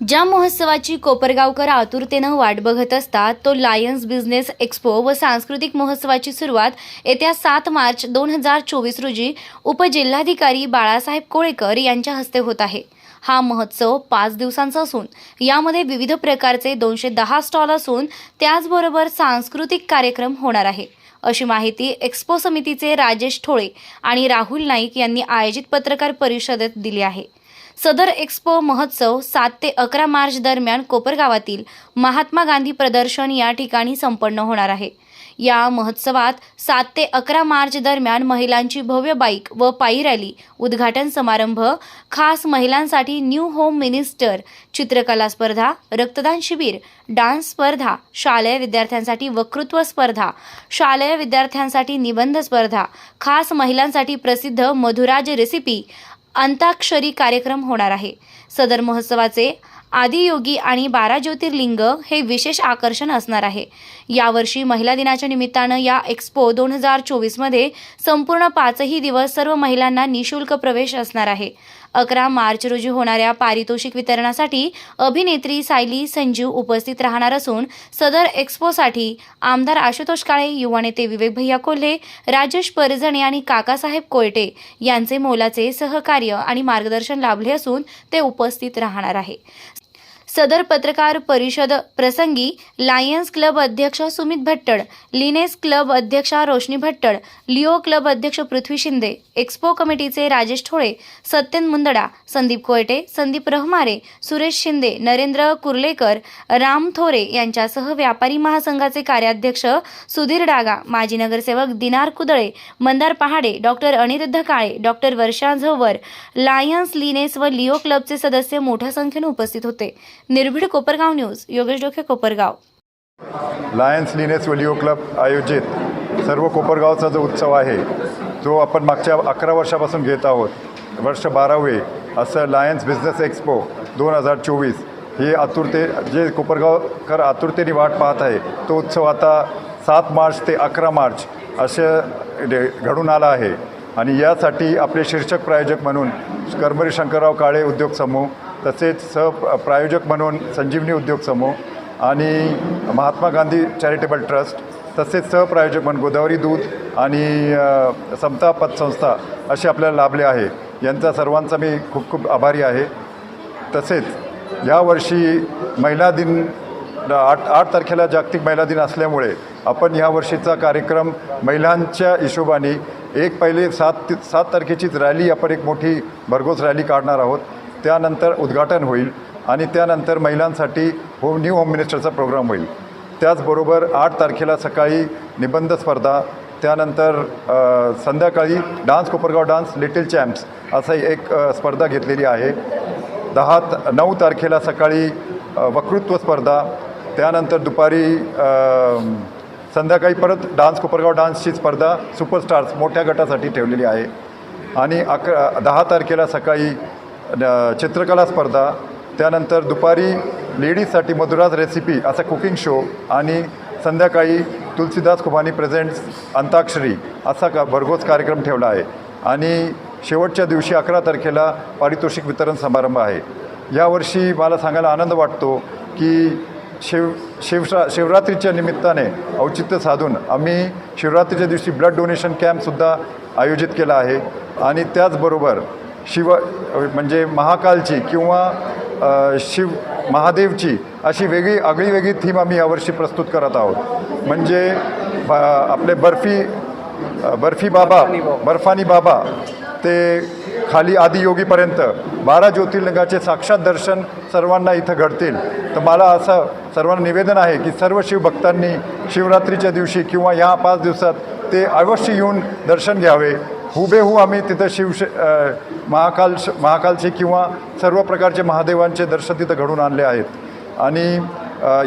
ज्या महोत्सवाची कोपरगावकर आतुरतेनं वाट बघत असतात तो लायन्स बिझनेस एक्स्पो व सांस्कृतिक महोत्सवाची सुरुवात येत्या सात मार्च दोन हजार चोवीस रोजी उपजिल्हाधिकारी बाळासाहेब कोळेकर यांच्या हस्ते होत आहे. हा महोत्सव पाच दिवसांचा असून यामध्ये विविध प्रकारचे दोनशे दहा स्टॉल असून त्याचबरोबर सांस्कृतिक कार्यक्रम होणार आहे. अशी माहिती एक्स्पो समितीचे राजेश ठोळे आणि राहुल नाईक यांनी आयोजित पत्रकार परिषदेत दिली आहे. सदर एक्स्पो महोत्सव सात ते अकरा मार्च दरम्यान कोपरगावातील महात्मा गांधी प्रदर्शन या ठिकाणी संपन्न होणार आहे. या महोत्सवात सात ते अकरा मार्च दरम्यान महिलांची भव्य बाईक व पायी रॅली उद्घाटन समारंभ खास महिलांसाठी न्यू होम मिनिस्टर चित्रकला स्पर्धा रक्तदान शिबिर डान्स स्पर्धा शालेय विद्यार्थ्यांसाठी वक्तृत्व स्पर्धा शालेय विद्यार्थ्यांसाठी निबंध स्पर्धा खास महिलांसाठी प्रसिद्ध मधुराज रेसिपी अंताक्षरी कार्यक्रम होणार आहे. सदर महोत्सवाचे आदियोगी आणि बारा ज्योतिर्लिंग हे विशेष आकर्षण असणार आहे. यावर्षी महिला दिनाच्या निमित्तानं या एक्स्पो दोन हजार चोवीसमध्ये संपूर्ण पाचही दिवस सर्व महिलांना निशुल्क प्रवेश असणार आहे. अकरा मार्च रोजी होणाऱ्या पारितोषिक वितरणासाठी अभिनेत्री सायली संजीव उपस्थित राहणार असून सदर एक्स्पोसाठी आमदार आशुतोष काळे युवा नेते विवेक भैया कोल्हे राजेश परजणे आणि काकासाहेब कोयटे यांचे मोलाचे सहकार्य आणि मार्गदर्शन लाभले असून ते उपस्थित राहणार आहे. सदर पत्रकार परिषद प्रसंगी लायन्स क्लब अध्यक्ष सुमित भट्टड लिनेस क्लब अध्यक्षा रोशनी भट्टड लिओ क्लब अध्यक्ष पृथ्वी शिंदे एक्स्पो कमिटीचे राजेश ठोळे सत्यन मुंदडा संदीप कोयटे संदीप रहमारे सुरेश शिंदे नरेंद्र कुर्लेकर राम थोरे यांच्यासह व्यापारी महासंघाचे कार्याध्यक्ष सुधीर डागा माजी नगरसेवक Dinar Kudale Mandar Pahade doctor Aniruddha Kale doctor Varsha Zowar lions lioness व लिओ क्लबचे सदस्य मोठ्या संख्येने उपस्थित होते. निर्भीड Kopargaon news Yogesh Doke Kopargaon. Lions lioness वलिओ club आयोजित सर्व कोपरगावचा जो उत्सव आहे जो आपण मागच्या अकरा वर्षापासून घेत आहोत. वर्ष बारावे असं लायन्स बिझनेस एक्स्पो दोन हजार चोवीस हे आतुरते जे कोपरगावकर आतुरतेने वाट पाहत आहे तो उत्सव आता सात मार्च ते अकरा मार्च असं घडून आला आहे. आणि यासाठी आपले शीर्षक प्रायोजक म्हणून कर्मरी शंकरराव काळे उद्योग समूह तसेच सह प्रायोजक म्हणून संजीवनी उद्योग समूह आणि महात्मा गांधी चॅरिटेबल ट्रस्ट तसेच सहप्रायोजक म्हणून गोदावरी दूध आणि समता पतसंस्था असे आपल्याला लाभले आहे. यांचा सर्वांचा मी खूप खूप आभारी आहे. तसेच यावर्षी महिला दिन आठ आठ तारखेला जागतिक महिला दिन असल्यामुळे आपण ह्या वर्षीचा कार्यक्रम महिलांच्या हिशोबाने एक पहिले सात ते- सात तारखेचीच रॅली आपण एक मोठी भरघोस रॅली काढणार आहोत. त्यानंतर उद्घाटन होईल आणि त्यानंतर महिलांसाठी होम न्यू होम मिनिस्टरचा प्रोग्राम होईल. त्याचबरोबर आठ तारखेला सकाळी निबंध स्पर्धा त्यानंतर संध्याकाळी dance Kopargaon dance little champs असा एक स्पर्धा घेतलेली आहे. दहा त नऊ तारखेला सकाळी वक्तृत्व स्पर्धा त्यानंतर दुपारी संध्याकाळी परत डान्स कोपरगाव डान्सची स्पर्धा सुपरस्टार्स मोठ्या गटासाठी ठेवलेली आहे. आणि अकरा दहा तारखेला सकाळी चित्रकला स्पर्धा त्यानंतर दुपारी लेडीजसाठी मधुराज रेसिपी असा कुकिंग शो आणि संध्याकाळी तुलसीदास खुबानी प्रेझेंट्स अंताक्षरी असा का भरघोस कार्यक्रम ठेवला आहे. आणि शेवटच्या दिवशी अकरा तारखेला पारितोषिक वितरण समारंभ आहे. यावर्षी मला सांगायला आनंद वाटतो की शिव शिवशा शिवरात्रीच्या निमित्ताने औचित्य साधून आम्ही शिवरात्रीच्या दिवशी ब्लड डोनेशन कॅम्पसुद्धा आयोजित केला आहे. आणि त्याचबरोबर शिव म्हणजे महाकालची किंवा शिव महादेवची अशी वेगळी आगळी वेगळी थीम आम्ही यावर्षी प्रस्तुत करत आहोत. म्हणजे ब- आपले बर्फी बर्फी बाबा बर्फानी बाबा. ते खाली आदियोगीपर्यंत बारा ज्योतिर्लिंगाचे साक्षात दर्शन सर्वांना इथं घडतील. तर मला असं सर्वांना निवेदन आहे की सर्व शिवभक्तांनी शिवरात्रीच्या दिवशी किंवा या पाच दिवसात ते अवश्य येऊन दर्शन घ्यावे. हुबेहू आम्ही तिथं शिवश महाकाल महाकालचे किंवा सर्व प्रकारचे महादेवांचे दर्शन तिथं घडून आणले आहेत. आणि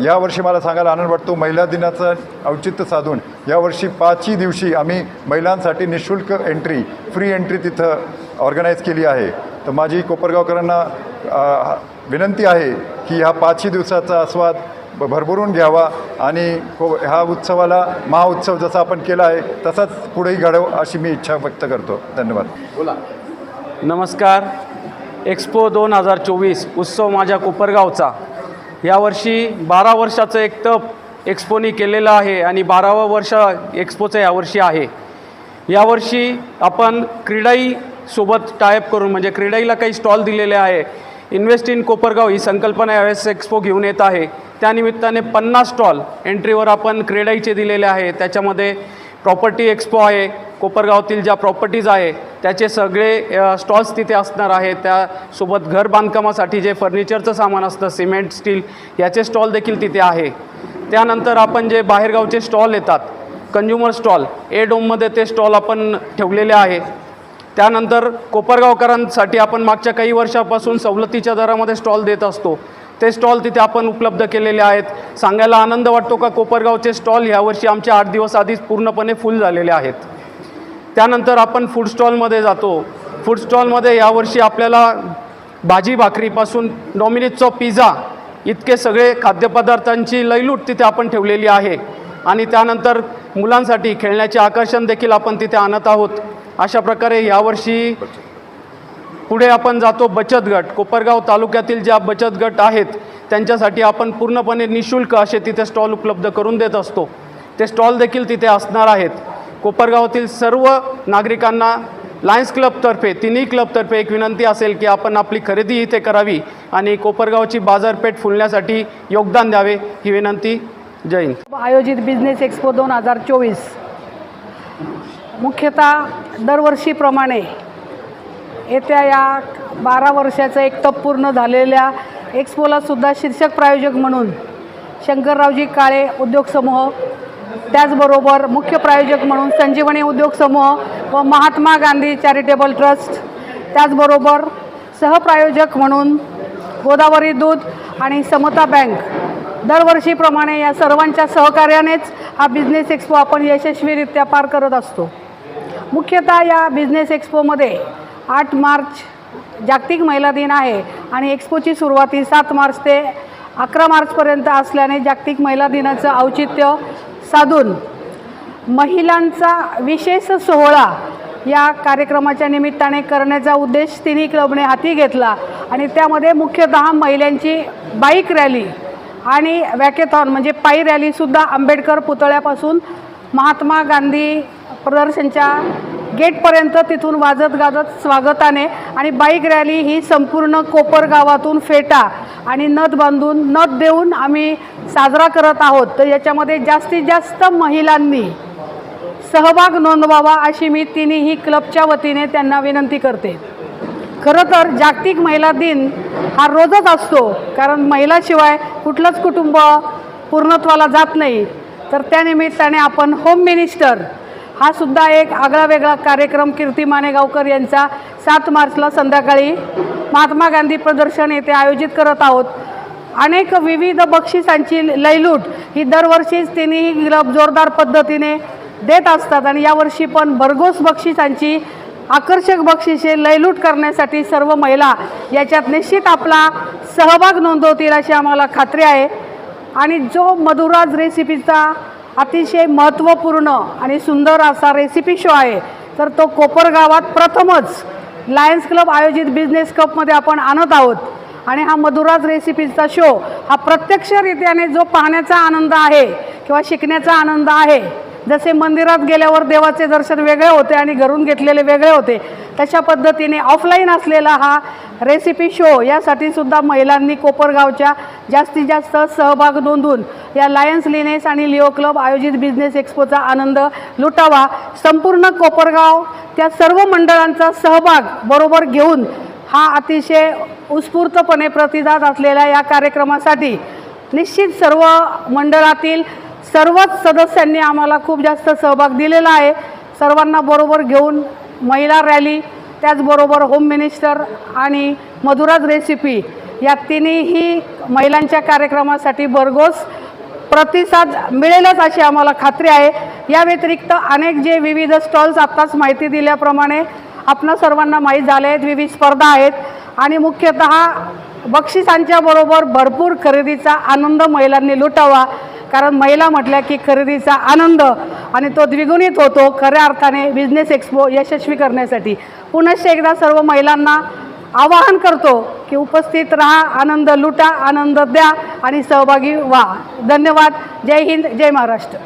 यावर्षी मला सांगायला आनंद वाटतो महिला दिनाचं औचित्य साधून यावर्षी पाचही दिवशी आम्ही महिलांसाठी निशुल्क एंट्री फ्री एंट्री तिथं ऑर्गनाईज केली आहे. तर माझी कोपरगावकरांना विनंती आहे की ह्या पाचही दिवसाचा आस्वाद भरभरून घ्यावा आणि को ह्या उत्सवाला महाउत्सव जसा आपण केला आहे तसाच पुढेही घडव अशी मी इच्छा व्यक्त करतो. धन्यवाद. बोला. नमस्कार. एक्सपो दोन हजार चोवीस उत्सव माझ्या कोपरगावचा. यावर्षी बारा वर्षाचं एक तप एक्सपोनी केलेलं आहे आणि बारावं वर्ष एक्सपोचं यावर्षी आहे. यावर्षी आपण क्रीडाई सोबत टायप करून म्हणजे क्रीडाईला काही स्टॉल दिलेले आहे इन्व्हेस्ट इन कोपरगाव ही संकल्पना यावेळेस एक्सपो घेऊन येत आहे. त्यानिमित्ताने पन्नास स्टॉल एंट्रीवर आपण क्रीडाईचे दिलेले आहे. त्याच्यामध्ये प्रॉपर्टी एक्सपो आहे. कोपरगावातील ज्या प्रॉपर्टीज आहे त्याचे सगळे स्टॉल्स तिथे असणार आहे. त्यासोबत घर बांधकामासाठी जे फर्निचरचं सामान असतं सिमेंट स्टील याचे स्टॉल देखील तिथे आहे. त्यानंतर आपण जे बाहेरगावचे स्टॉल येतात कंझ्युमर स्टॉल ए डोममध्ये ते स्टॉल आपण ठेवलेले आहे. त्यानंतर कोपरगावकरांसाठी आपण मागच्या काही वर्षापासून सवलतीच्या दरामध्ये स्टॉल देत असतो. ते स्टॉल तिथे आपण उपलब्ध केलेले आहेत. सांगायला आनंद वाटतो का कोपरगावचे स्टॉल ह्यावर्षी आमचे आठ दिवस आधीच पूर्णपणे फुल झालेले आहेत. त्यानंतर आपण फूड स्टॉलमध्ये जातो. फूड स्टॉलमध्ये यावर्षी आपल्याला भाजी भाकरीपासून डॉमिनोजचा पिझ्झा इतके सगळे खाद्यपदार्थांची लयलूट तिथे आपण ठेवलेली आहे. आणि त्यानंतर मुलांसाठी खेळण्याचे आकर्षण देखील आपण तिथे आणत आहोत. अशा प्रकारे यावर्षी पुढे आपण जातो बचत गट. कोपरगाव तालुक्यातील ज्या बचत गट आहेत त्यांच्यासाठी आपण पूर्णपणे निशुल्क असे तिथे स्टॉल उपलब्ध करून देत असतो. ते स्टॉल देखील तिथे असणार आहेत. कोपरगावातील सर्व नागरिकांना लायन्स क्लबतर्फे तिन्ही क्लबतर्फे एक विनंती असेल की आपण आपली खरेदी इथे करावी आणि कोपरगावची बाजारपेठ फुलण्यासाठी योगदान द्यावे ही विनंती. जय हिंद. आयोजित बिझनेस एक्सपो दोन हजार चोवीस. मुख्यतः दरवर्षीप्रमाणे येत्या या बारा वर्षाचं एक तप पूर्ण झालेल्या एक्सपोलासुद्धा शीर्षक प्रायोजक म्हणून शंकररावजी काळे उद्योग समूह त्याचबरोबर मुख्य प्रायोजक म्हणून संजीवनी उद्योग समूह व महात्मा गांधी चॅरिटेबल ट्रस्ट त्याचबरोबर सहप्रायोजक म्हणून गोदावरी दूध आणि समता बँक. दरवर्षीप्रमाणे या सर्वांच्या सहकार्यानेच हा बिझनेस एक्सपो आपण यशस्वीरित्या पार करत असतो. मुख्यतः या बिझनेस एक्सपोमध्ये आठ मार्च जागतिक महिला दिन आहे आणि एक्सपोची सुरुवात ही सात मार्च ते अकरा मार्चपर्यंत असल्याने जागतिक महिला दिनाचं औचित्य साधून महिलांचा विशेष सोहळा या कार्यक्रमाच्या निमित्ताने करण्याचा उद्देश तिन्ही क्लबने हाती घेतला आणि त्यामध्ये मुख्यतः महिलांची बाईक रॅली आणि वॅकेथॉन म्हणजे पायी रॅलीसुद्धा आंबेडकर पुतळ्यापासून महात्मा गांधी प्रदर्शनच्या गेटपर्यंत तिथून वाजत गाजत स्वागताने आणि बाईक रॅली ही संपूर्ण कोपर गावातून फेटा आणि नथ बांधून नथ देऊन आम्ही साजरा करत आहोत. तर याच्यामध्ये जास्तीत जास्त महिलांनी सहभाग नोंदवावा अशी मी तिन्ही क्लबच्या वतीने त्यांना विनंती करते. खरं तर जागतिक महिला दिन हा रोजच असतो कारण महिलाशिवाय कुठलंच कुटुंब पूर्णत्वाला जात नाही. तर त्यानिमित्ताने आपण होम मिनिस्टर हा सुद्धा एक आगळा वेगळा कार्यक्रम कीर्ती मानेगावकर यांचा सात मार्चला संध्याकाळी महात्मा गांधी प्रदर्शन येथे आयोजित करत आहोत. अनेक विविध बक्षिसांची लयलूट ही दरवर्षीच तिन्ही क्लब जोरदार पद्धतीने देत असतात आणि यावर्षी पण भरघोस बक्षिसांची आकर्षक बक्षिसे लयलूट करण्यासाठी सर्व महिला याच्यात निश्चित आपला सहभाग नोंदवतील अशी आम्हाला खात्री आहे. आणि जो मधुराज रेसिपीचा अतिशय महत्त्वपूर्ण आणि सुंदर असा रेसिपी शो आहे तर तो कोपर गावात प्रथमच लायन्स क्लब आयोजित बिझनेस कपमध्ये आपण आणत आहोत. आणि हा मधुराज रेसिपीजचा शो हा प्रत्यक्षरित्याने जो पाहण्याचा आनंद आहे किंवा शिकण्याचा आनंद आहे जसे मंदिरात गेल्यावर देवाचे दर्शन वेगळे होते आणि घरून घेतलेले वेगळे होते तशा पद्धतीने ऑफलाईन असलेला हा रेसिपी शो यासाठी सुद्धा महिलांनी कोपरगावच्या जास्तीत जास्त सहभाग नोंदून या लायन्स लिनेस आणि लिओ क्लब आयोजित बिझनेस एक्सपोचा आनंद लुटावा. संपूर्ण कोपरगाव त्या सर्व मंडळांचा सहभाग बरोबर घेऊन हा अतिशय उत्स्फूर्तपणे प्रतिसाद असलेल्या या कार्यक्रमासाठी निश्चित सर्व मंडळातील सर्वच सदस्यांनी आम्हाला खूप जास्त सहभाग दिलेला आहे. सर्वांना बरोबर घेऊन महिला रॅली त्याचबरोबर होम मिनिस्टर आणि मधुराज रेसिपी या तिन्हीही महिलांच्या कार्यक्रमासाठी भरघोस प्रतिसाद मिळेलच अशी आम्हाला खात्री आहे. या व्यतिरिक्त अनेक जे विविध स्टॉल्स आत्ताच माहिती दिल्याप्रमाणे आपणा सर्वांना माहीत झाले आहेत विविध स्पर्धा आहेत आणि मुख्यतः बक्षिसांच्या बरोबर भरपूर खरेदीचा आनंद महिलांनी लुटावा. कारण महिला म्हटल्या की खरेदीचा आनंद आणि तो द्विगुणित होतो खऱ्या अर्थाने बिझनेस एक्सपो यशस्वी करण्यासाठी. पुनश्च एकदा सर्व महिलांना आवाहन करतो की उपस्थित राहा आनंद लुटा आनंद द्या आणि सहभागी व्हा. धन्यवाद. जय हिंद जय महाराष्ट्र.